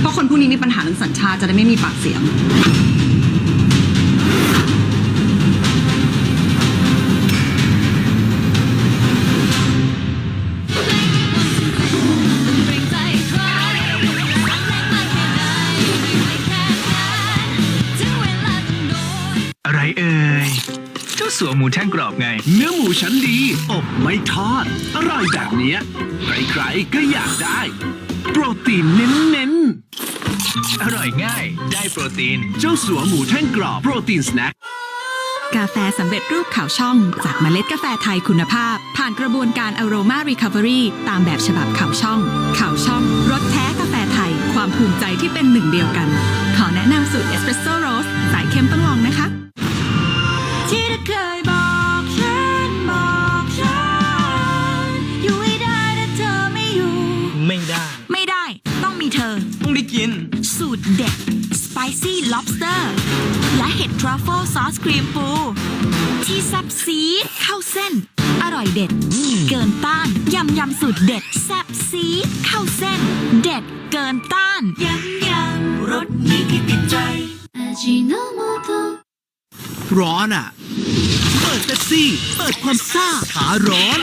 เพราะคนพวกนี้มีปัญหาเรื่องสัญชาติจะได้ไม่มีปากเสียง อะไรเอ่ยเจ้าสัวหมูแท่งกรอบไง เนื้อหมูชั้นดี อบไม่ทอด อร่อยแบบเนี้ยใครๆก็อยากได้ โปรตีนเน้น อร่อยง่าย ได้โปรตีนๆเจ้าสัวหมูแท่งกรอบ โปรตีนสแน็คกาแฟสำเร็จรูปขาวช่อง จากเมล็ดกาแฟไทยคุณภาพ ผ่านกระบวนการ Aroma Recovery ตามแบบฉบับขาวช่องขาวช่องรสแท้กาแฟไทย ความภูมิใจที่เป็นหนึ่งเดียวกัน ขอแนะนำสูตรเอสเปรสโซ่โรสสายเข้มต้องลองนะคะที่เธอเคยบอกฉันบอกฉันอยู่ไม่ได้ถ้าเธอไม่อยู่ ไม่ได้ ไม่ได้ ต้องมีเธอ ต้องได้กิน สูตรเด็ด Spicy Lobster และเห็ดทรัฟเฟิลซอสครีมปู ที่ซับซีดเข้าเส้น อร่อยเด็ด เกินต้าน ยำยำสูตรเด็ดแซ่บซีดเข้าเส้น เด็ดเกินต้าน ยำยำรสนี้ที่ติดใจร้อนอะ เปิดเป๊ปซี่ เปิดความซ่าขาร้อน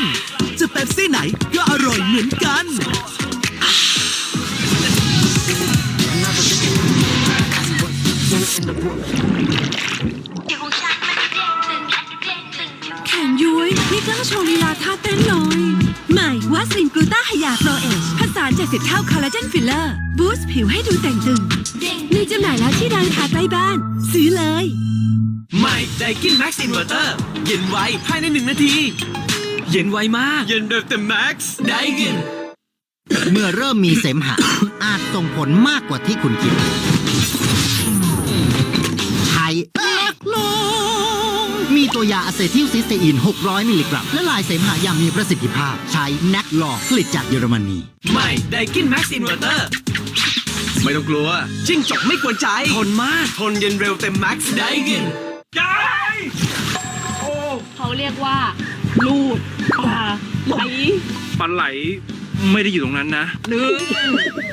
จะเป๊ปซี่ไหนก็อร่อยเหมือนกัน แขนย้วยไม่กล้าโชว์ลีลาท่าเต้นเลยใหม่วัสลินกลูต้าไฮยาโปรเอชผสาน70 เท่าคอลลาเจนฟิลเลอร์ บูสต์ผิวให้ดูแต่งตึง มีจำหน่ายแล้วที่ร้านค้าใกล้บ้าน ซื้อเลย ใหม่ไดกินแม็กซ์อินเวอร์เตอร์ เย็นไวภายในหนึ่งนาที เย็นไวมาก เย็นแบบเต็มแม็กซ์ไดกินเมื่อเริ่มมีเสมหะ อาจส่งผลมากกว่าที่คุณคิด ตัวยาอะเซทิลซิสเตอีน 600 มิลลิกรัม และลายเสมหะอย่างมีประสิทธิภาพ ใช้แนกลอผลิตจากเยอรมนี ใหม่ไดกินแม็กซ์อินเวอร์เตอร์ไม่ต้องกลัว จิ้งจกไม่กวนใจ ทนมาก ทนเย็นเร็วเต็มแม็กซ์ไดกินเขาเรียกว่า ลูดปลาไหลปลาไหลไม่ได้อยู่ตรงนั้นนะ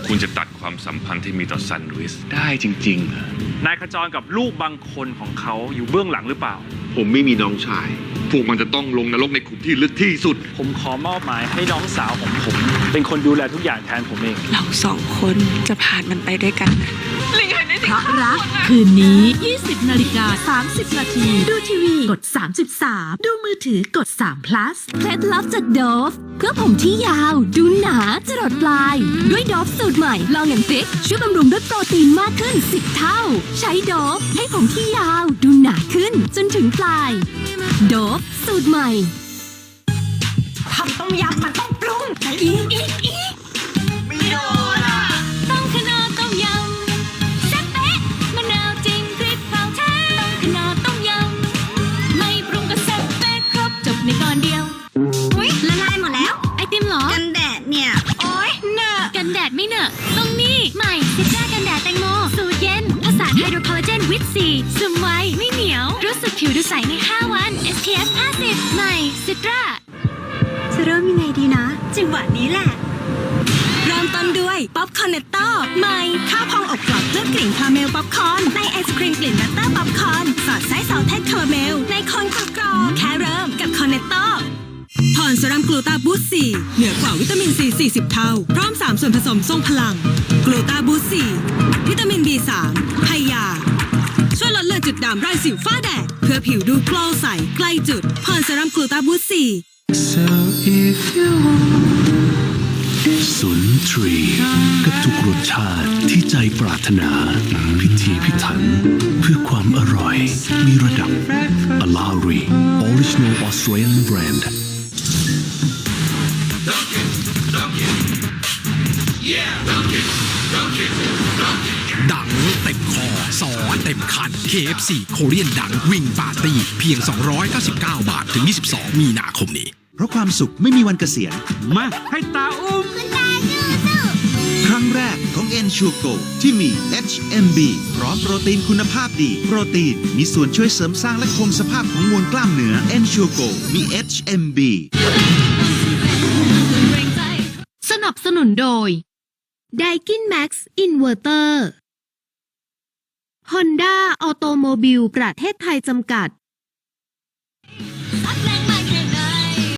คุณจะตัดความสัมพันธ์ที่มีต่อซันลุยส์ได้จริงๆเหรอ นายขจรกับลูกบางคนของเขาอยู่เบื้องหลังหรือเปล่า ผมไม่มีน้องชาย พวกมันจะต้องลงนรกในขุมที่ลึกที่สุด ผมขอมอบหมายให้น้องสาวของผม เป็นคนดูแลทุกอย่างแทนผมเอง เราสองคนจะผ่านมันไปด้วยกันนะเพ ราะรัก คืนนี้ 20 นาฬิกา 30 นาที ดูทีวีกด 33 ดูมือถือกด3 plus เคล็ดลับจากโดฟเพื่อผมที่ยาว ดูหนาจรดปลาย ด้วยโดฟสูตรใหม่ลองแอนฟิกช่วยบำรุงด้วยโปรตีนมากขึ้น 10 เท่า ใช้โดฟให้ผมที่ยาว ดูหนาขึ้น จนถึงปลาย โดฟสูตรใหม่ทำต้มยำมันต้องปรุงอีกอีกอีก ดูใสใน 5 วัน SPF 50 ใหม่ซิตราจะเริ่มยังไงดีนะ จังหวะนี้แหละเริ่มต้นด้วยป๊อปคอร์เนตโต้ใหม่ข้าวพองอบกรอบเคลือบกลิ่นคาราเมลป๊อปคอร์นในไอศครีมกลิ่นบัตเตอร์ป๊อปคอร์นสอดไส้เสาแท่งคาราเมล ในโคนกรอบๆแค่เริ่มกับคอร์เนตโต้ถอนเซรั่มกลูตาบูสต์4เหนือกว่าวิตามินซี40 เท่า พร้อม 3 ส่วนผสมทรงพลัง กลูตาบูสต์4วิตามิน B3 จุดด่างไร้สิวฝ้าแดด เพื่อผิวดูโกลว์ใสใกล้จุดพอนเซรั่มกลูตาบูสต์4สุนทรีกับทุกรสชาติที่ใจปรารถนา พิธีพิถัน เพื่อความอร่อย มีระดับ a l a r i Original Australian Brand ดังเต็มคอซอเต็มคัน KFC โคเรียนดังวิ่งปาร์ตี้เพียง 299 บาทถึง 22 มีนาคมนี้ เพราะความสุขไม่มีวันเกษียณ มาให้ตาอุ้ม ครั้งแรกของ e n s u r e Go ที่มี HMB พร้อมโปรตีนคุณภาพดี โปรตีนมีส่วนช่วยเสริมสร้างและคงสภาพของมวลกล้ามเนื้อ e n s u r e Go มี HMB สนับสนุนโดยไดกินแม็กซ์อินเวอร์เตอร์ ฮอนด้าออโตโมบิล ประเทศไทยจำกัด